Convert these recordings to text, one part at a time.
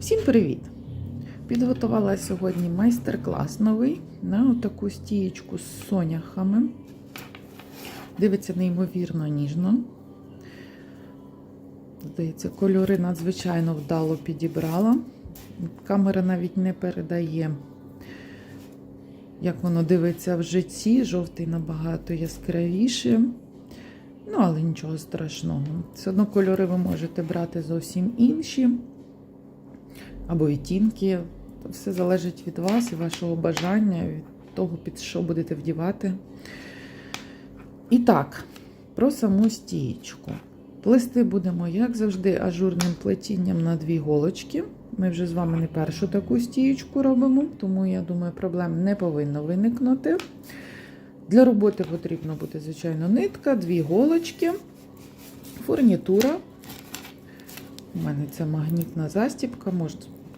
Всім привіт! Підготувала сьогодні майстер-клас новий на таку стієчку з соняхами. Дивиться неймовірно ніжно. Здається, кольори надзвичайно вдало підібрала. Камера навіть не передає, як воно дивиться в житті. Жовтий набагато яскравіше. Ну, але нічого страшного. Все одно кольори ви можете брати зовсім інші або відтінки. Все залежить від вас і вашого бажання, від того, під що будете вдівати. І так, про саму стієчку. Плести будемо, як завжди, ажурним плетінням на дві голочки. Ми вже з вами не першу таку стієчку робимо, тому, я думаю, проблем не повинно виникнути. Для роботи потрібно буде, звичайно, нитка, дві голочки, фурнітура. У мене це магнітна застібка,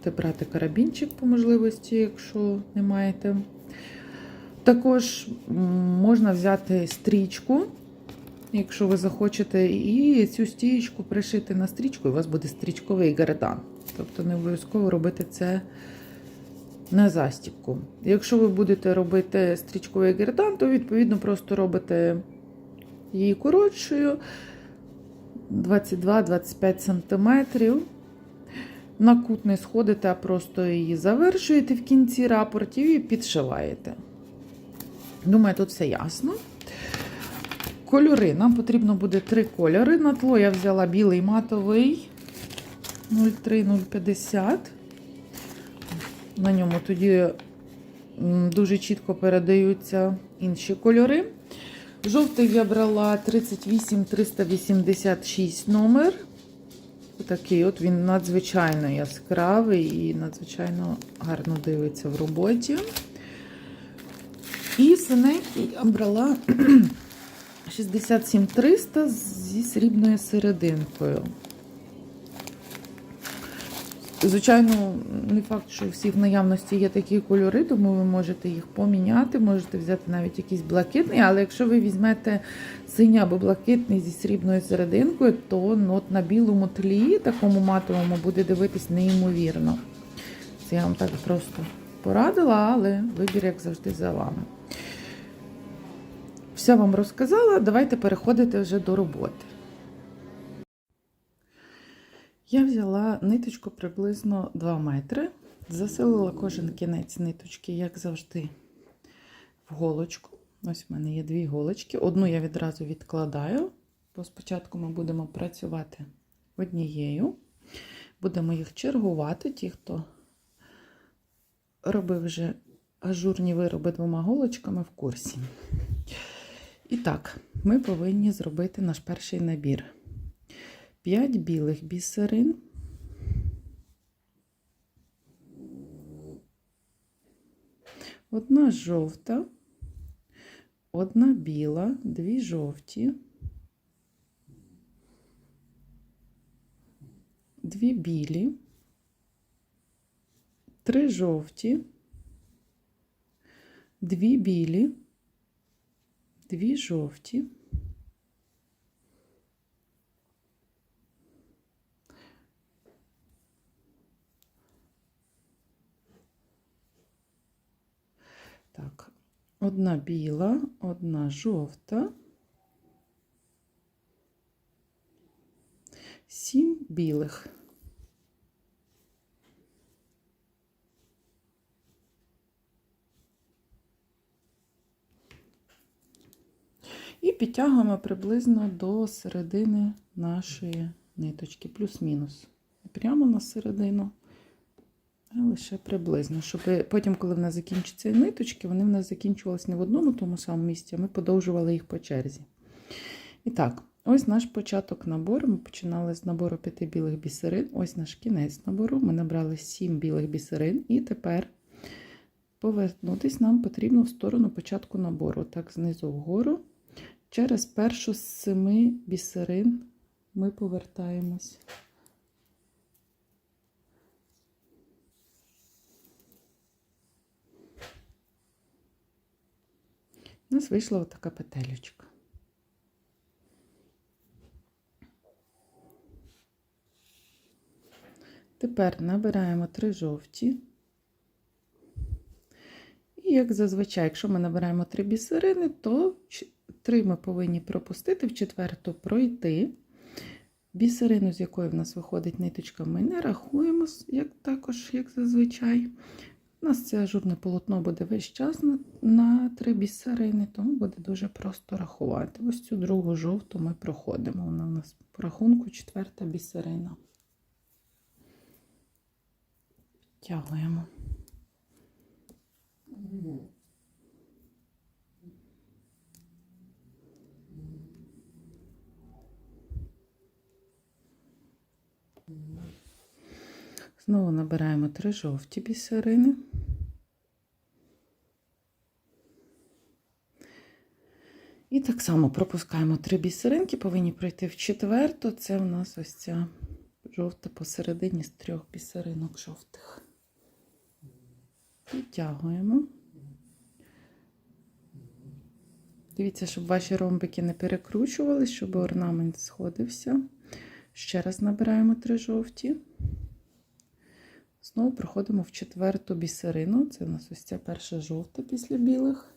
можете брати карабінчик по можливості, якщо не маєте. Також можна взяти стрічку, якщо ви захочете, і цю стієчку пришити на стрічку, і у вас буде стрічковий гардан. Тобто не обов'язково робити це на застібку. Якщо ви будете робити стрічковий гердан, то відповідно просто робите її коротшою 22-25 см. На кут не сходите, а просто її завершуєте в кінці рапортів і підшиваєте. Думаю, тут все ясно. Кольори. Нам потрібно буде три кольори. На тло я взяла білий матовий 03050. На ньому тоді дуже чітко передаються інші кольори. Жовтий я брала 38386 номер. Такий от він надзвичайно яскравий і надзвичайно гарно дивиться в роботі. І синенький я брала 67300 зі срібною серединкою. Звичайно, не факт, що у всіх наявності є такі кольори, тому ви можете їх поміняти, можете взяти навіть якийсь блакитний, але якщо ви візьмете синій або блакитний зі срібною серединкою, то от на білому тлі, такому матовому, буде дивитись неймовірно. Це я вам так просто порадила, але вибір, як завжди, за вами. Все вам розказала, давайте переходити вже до роботи. Я взяла ниточку приблизно 2 метри, заселила кожен кінець ниточки, як завжди, в голочку. Ось в мене є дві голочки. Одну я відразу відкладаю, бо спочатку ми будемо працювати однією. Будемо їх чергувати, ті, хто робив вже ажурні вироби двома голочками в курсі. І так, ми повинні зробити наш перший набір. 5 білих бісерин. Одна жовта, одна біла, дві жовті, дві білі, три жовті, дві білі, дві жовті. Так, одна біла, одна жовта, сім білих. І підтягуємо приблизно до середини нашої ниточки, плюс-мінус. Прямо на середину. А лише приблизно, щоб потім, коли в нас закінчаться ниточки, вони в нас закінчувалися не в одному тому самому місці, а ми подовжували їх по черзі. І так, ось наш початок набору. Ми починали з набору п'яти білих бісерин. Ось наш кінець набору. Ми набрали сім білих бісерин, і тепер повернутися нам потрібно в сторону початку набору. Так, знизу вгору. Через першу з семи бісерин ми повертаємось. У нас вийшла така петелечка. Тепер набираємо три жовті. І як зазвичай, якщо ми набираємо три бісерини, то три ми повинні пропустити, в четверту пройти. Бісерину, з якої в нас виходить ниточка, ми не рахуємо, як також, як зазвичай. У нас це ажурне полотно буде весь час на, на три бісерини, тому буде дуже просто рахувати. Ось цю другу жовту ми проходимо. Вона у нас по рахунку четверта бісерина. Тягуємо. Знову набираємо три жовті бісерини. І так само пропускаємо три бісеринки, повинні пройти в четверту. Це в нас ось ця жовта посередині з трьох бісеринок жовтих. Підтягуємо. Дивіться, щоб ваші ромбики не перекручувались, щоб орнамент сходився. Ще раз набираємо три жовті. Знову проходимо в четверту бісерину. Це у нас ось ця перша жовта після білих.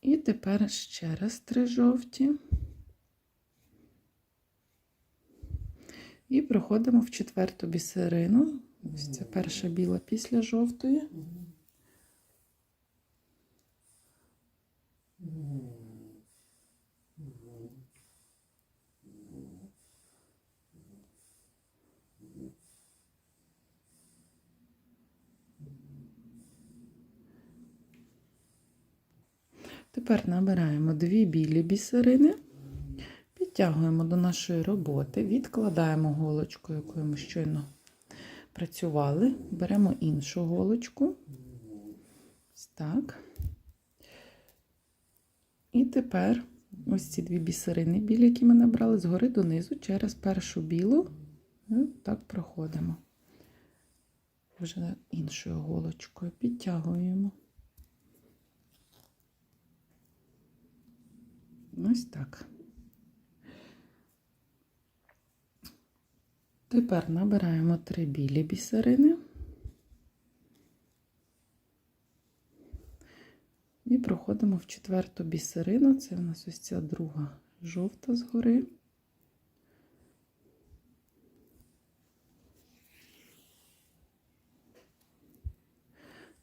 І тепер ще раз три жовті. І проходимо в четверту бісерину. Ось це перша біла після жовтої. Тепер набираємо дві білі бісерини, підтягуємо до нашої роботи, відкладаємо голочку, якою ми щойно працювали, беремо іншу голочку. Так. І тепер ось ці дві бісерини білі, які ми набрали, згори донизу через першу білу. Так проходимо. Вже іншою голочкою підтягуємо. Ось так. Тепер набираємо три білі бісерини і проходимо в четверту бісерину. Це в нас ось ця друга жовта згори.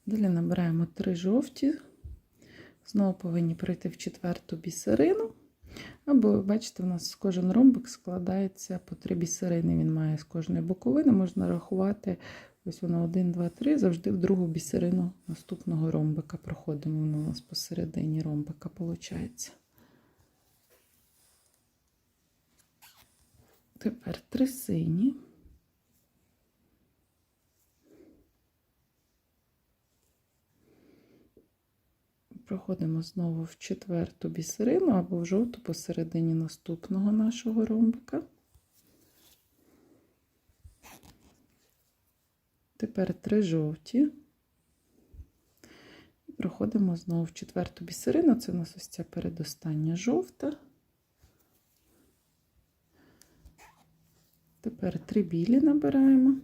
Далі набираємо три жовті. Знову повинні пройти в четверту бісерину. Або, бачите, у нас кожен ромбик складається по три бісерини. Він має з кожної боковини. Можна рахувати, ось воно 1, 2, 3. Завжди в другу бісерину наступного ромбика проходимо. Воно у нас посередині ромбика виходить. Тепер три сині. Проходимо знову в четверту бісерину або в жовту посередині наступного нашого ромбика. Тепер три жовті. Проходимо знову в четверту бісерину. Це у нас ось ця передостання жовта. Тепер три білі набираємо.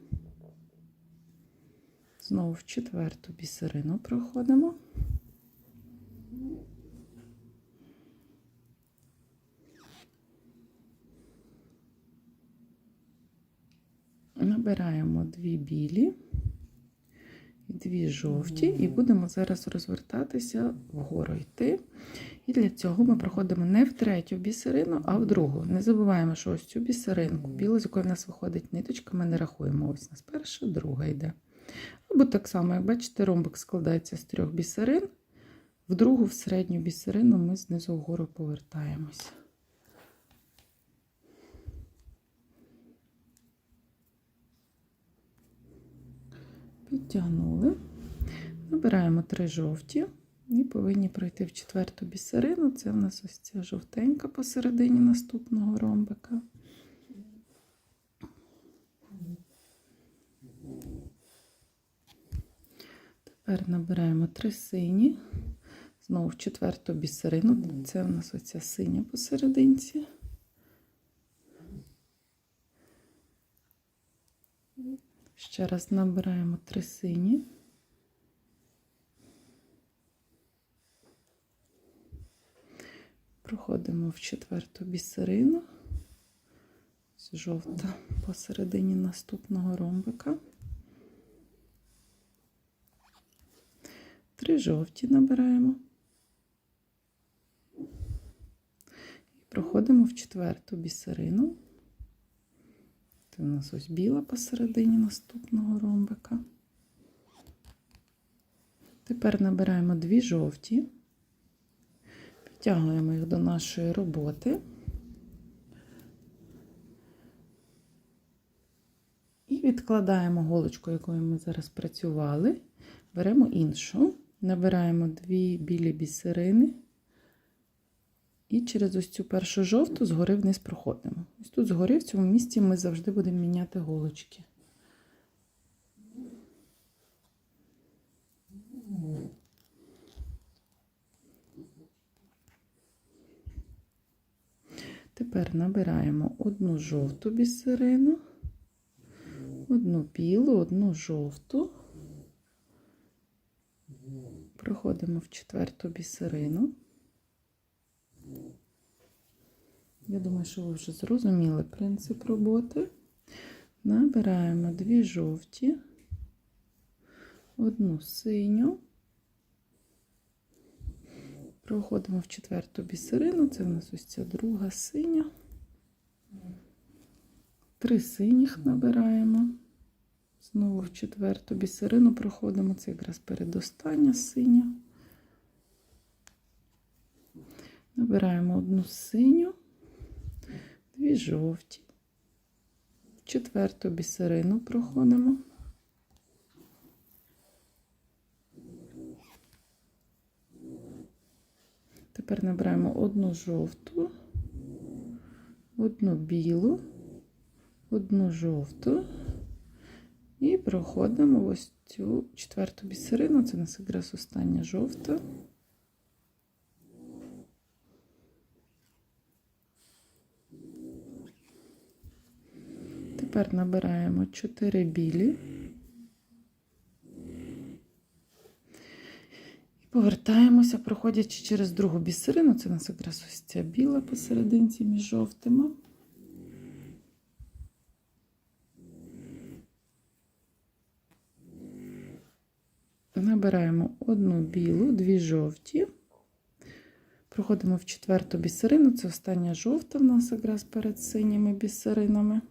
Знову в четверту бісерину проходимо. Набираємо дві білі дві жовті, і будемо зараз розвертатися вгору йти. І для цього ми проходимо не в третю бісерину, а в другу. Не забуваємо, що ось цю бісеринку, білу, з якої в нас виходить ниточка, ми не рахуємо. Ось у нас перша, друга йде. Або так само, як бачите, ромбик складається з трьох бісерин. В другу, в середню бісерину ми знизу вгору повертаємося. Підтягнули. Набираємо три жовті і повинні пройти в четверту бісерину. Це в нас ось ця жовтенька посередині наступного ромбика. Тепер набираємо три сині. Знову в четверту бісерину. Це у нас оця синя посерединці. Ще раз набираємо три сині. Проходимо в четверту бісерину. Жовта посередині наступного ромбика. Три жовті набираємо. Проходимо в четверту бісерину. Це у нас ось біла посередині наступного ромбика. Тепер набираємо дві жовті, підтягуємо їх до нашої роботи. І відкладаємо голочку, якою ми зараз працювали. Беремо іншу, набираємо дві білі бісерини. І через ось цю першу жовту згори вниз проходимо. Ось тут згори в цьому місці ми завжди будемо міняти голочки. Тепер набираємо одну жовту бісерину, одну білу, одну жовту. Проходимо в четверту бісерину. Я думаю, що ви вже зрозуміли принцип роботи. Набираємо дві жовті, одну синю. Проходимо в четверту бісерину, це в нас ось ця друга синя. Три синіх набираємо. Знову в четверту бісерину проходимо, це якраз передостання синя. Набираємо одну синю, дві жовті, четверту бісерину проходимо. Тепер набираємо одну жовту, одну білу, одну жовту і проходимо ось цю четверту бісерину. Це у нас якраз остання жовта. Тепер набираємо 4 білі. І повертаємося, проходячи через другу бісерину. Це у нас якраз ось ця біла посерединці між жовтими. Набираємо одну білу, дві жовті. Проходимо в четверту бісерину. Це остання жовта в нас якраз перед синіми бісеринами.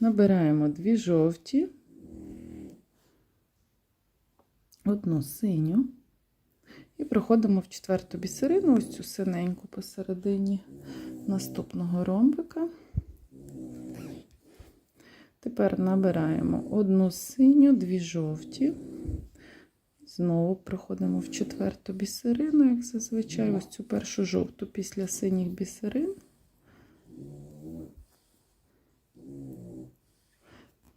Набираємо дві жовті, одну синю і проходимо в четверту бісерину, ось цю синеньку посередині наступного ромбика. Тепер набираємо одну синю, дві жовті. Знову проходимо в четверту бісерину, як зазвичай, ось цю першу жовту після синіх бісерин.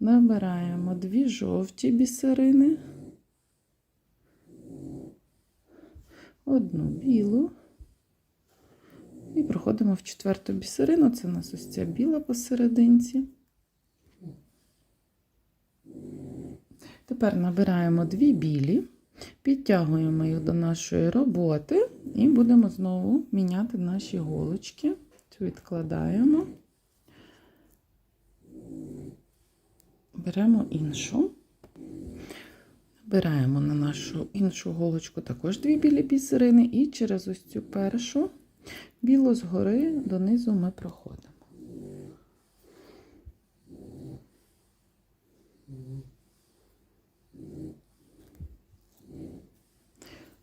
Набираємо дві жовті бісерини, одну білу і проходимо в четверту бісерину. Це у нас ось ця біла посерединці. Тепер набираємо дві білі, підтягуємо їх до нашої роботи і будемо знову міняти наші голочки. Відкладаємо. Беремо іншу, набираємо на нашу іншу голочку також дві білі бісерини, і через ось цю першу білу згори донизу ми проходимо.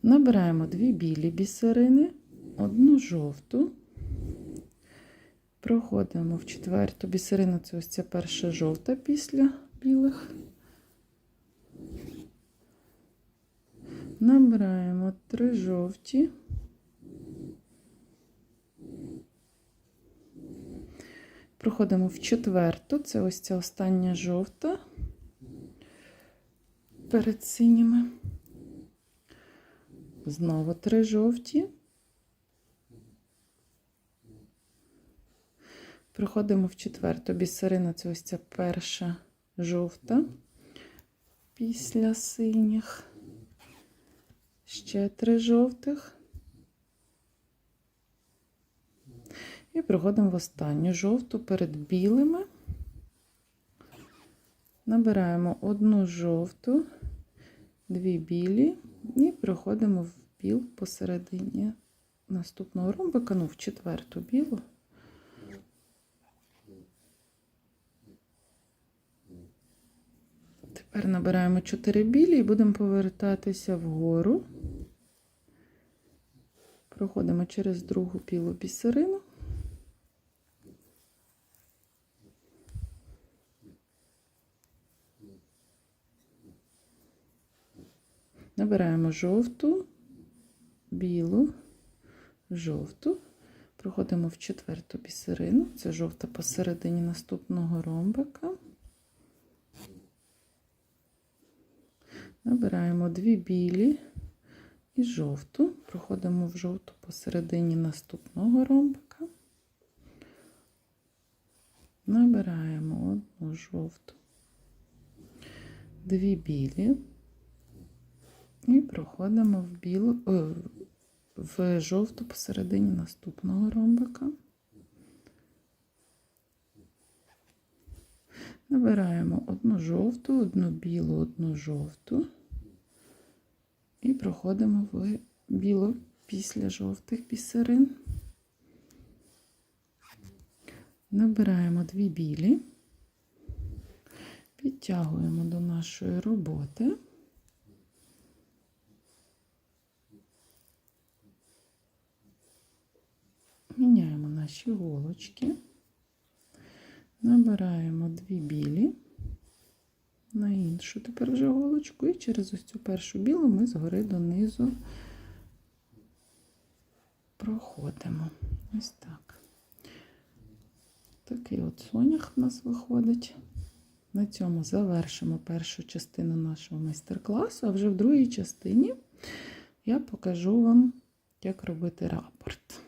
Набираємо дві білі бісерини, одну жовту. Проходимо в четверту бісерину, це ось ця перша жовта після білих. Набираємо три жовті. Проходимо в четверту, це ось ця остання жовта перед синіми. Знову три жовті. Проходимо в четверту. Бісерина це ось ця перша жовта після синіх. Ще три жовтих. І проходимо в останню жовту перед білими. Набираємо одну жовту, дві білі і проходимо в біл посередині наступного ромбика, ну, в четверту білу. Тепер набираємо 4 білі і будемо повертатися вгору. Проходимо через другу білу бісерину. Набираємо жовту, білу, жовту. Проходимо в четверту бісерину. Це жовта посередині наступного ромбика. Набираємо дві білі і жовту. Проходимо в жовту посередині наступного ромбика. Набираємо одну жовту, дві білі і проходимо в білу, о, в жовту посередині наступного ромбика. Набираємо одну жовту, одну білу, одну жовту і проходимо в білу після жовтих бісерин. Набираємо дві білі, підтягуємо до нашої роботи. Міняємо наші голочки. Набираємо дві білі на іншу тепер вже голочку, і через ось цю першу білу ми згори донизу проходимо. Ось так. Такий от сонях в нас виходить. На цьому завершимо першу частину нашого майстер-класу, а вже в другій частині я покажу вам, як робити рапорт.